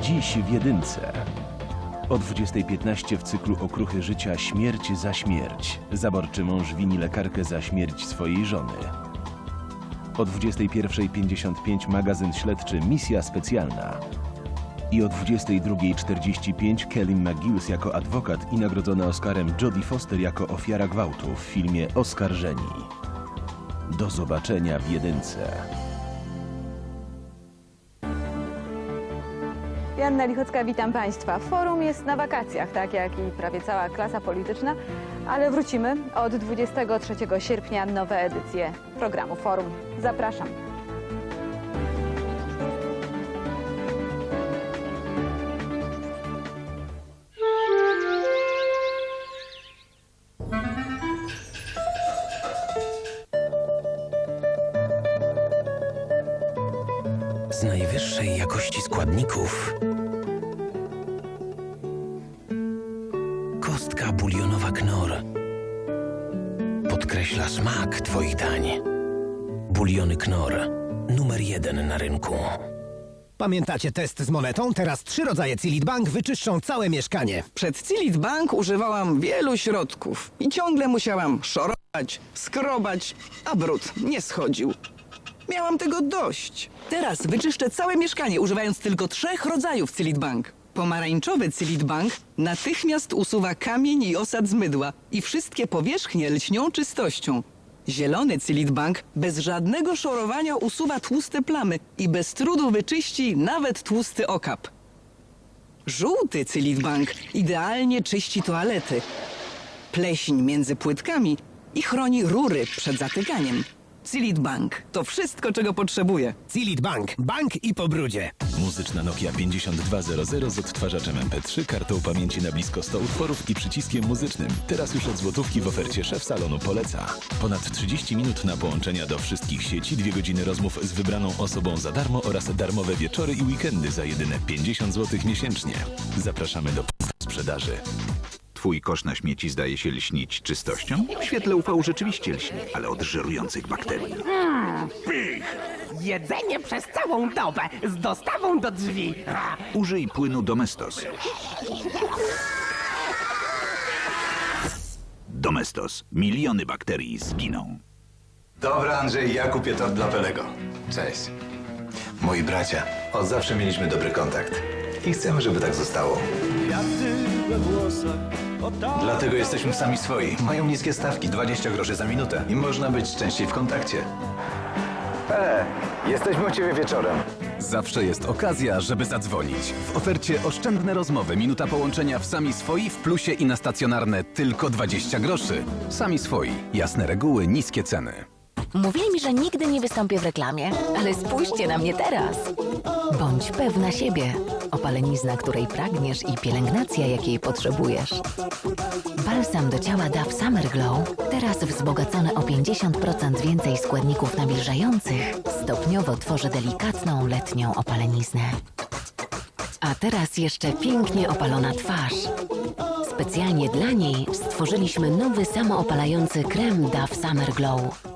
Dziś w jedynce. O 20.15 w cyklu Okruchy Życia Śmierć za śmierć. Zaborczy mąż wini lekarkę za śmierć swojej żony. O 21.55 magazyn śledczy Misja Specjalna. I o 22.45 Kelly McGillis jako adwokat i nagrodzona Oscarem Jodie Foster jako ofiara gwałtu w filmie Oskarżeni. Do zobaczenia w jedynce. Janna Lichocka, witam Państwa. Forum jest na wakacjach, tak jak i prawie cała klasa polityczna, ale wrócimy od 23 sierpnia nowe edycje programu Forum. Zapraszam. Z najwyższej jakości składników. Kostka bulionowa Knor podkreśla smak Twoich dań. Buliony Knor, numer jeden na rynku. Pamiętacie test z monetą? Teraz trzy rodzaje Cilit Bank wyczyszczą całe mieszkanie. Przed Cilit Bank używałam wielu środków i ciągle musiałam szorować, skrobać, a brud nie schodził. Miałam tego dość. Teraz wyczyszczę całe mieszkanie używając tylko trzech rodzajów Cilit Bank. Pomarańczowy Cilit Bank natychmiast usuwa kamień i osad z mydła i wszystkie powierzchnie lśnią czystością. Zielony Cilit Bank bez żadnego szorowania usuwa tłuste plamy i bez trudu wyczyści nawet tłusty okap. Żółty Cilit Bank idealnie czyści toalety, pleśń między płytkami i chroni rury przed zatykaniem. Cilit Bank to wszystko, czego potrzebuję. Cilit Bank. Bank i po brudzie. Muzyczna Nokia 5200 z odtwarzaczem MP3, kartą pamięci na blisko 100 utworów i przyciskiem muzycznym. Teraz już od złotówki w ofercie szef salonu poleca. Ponad 30 minut na połączenia do wszystkich sieci, dwie godziny rozmów z wybraną osobą za darmo oraz darmowe wieczory i weekendy za jedyne 50 zł miesięcznie. Zapraszamy do sprzedaży. Twój kosz na śmieci zdaje się lśnić czystością? W świetle UV rzeczywiście lśni, ale od żerujących bakterii. Jedzenie przez całą dobę z dostawą do drzwi. Użyj płynu Domestos. Domestos. Miliony bakterii zginą. Dobra, Andrzej, ja kupię tort dla Pelego. Cześć. Moi bracia, od zawsze mieliśmy dobry kontakt. I chcemy, żeby tak zostało. Dlatego jesteśmy sami swoi. Mają niskie stawki, 20 groszy za minutę. I można być częściej w kontakcie. E, jesteśmy u ciebie wieczorem. Zawsze jest okazja, żeby zadzwonić. W ofercie oszczędne rozmowy, minuta połączenia w sami swoi, w plusie i na stacjonarne tylko 20 groszy. Sami swoi, jasne reguły, niskie ceny. Mówili mi, że nigdy nie wystąpię w reklamie, ale spójrzcie na mnie teraz. Bądź pewna siebie. Opalenizna, której pragniesz i pielęgnacja, jakiej potrzebujesz. Balsam do ciała Dove Summer Glow, teraz wzbogacony o 50% więcej składników nawilżających, stopniowo tworzy delikatną letnią opaleniznę. A teraz jeszcze pięknie opalona twarz. Specjalnie dla niej stworzyliśmy nowy samoopalający krem Dove Summer Glow.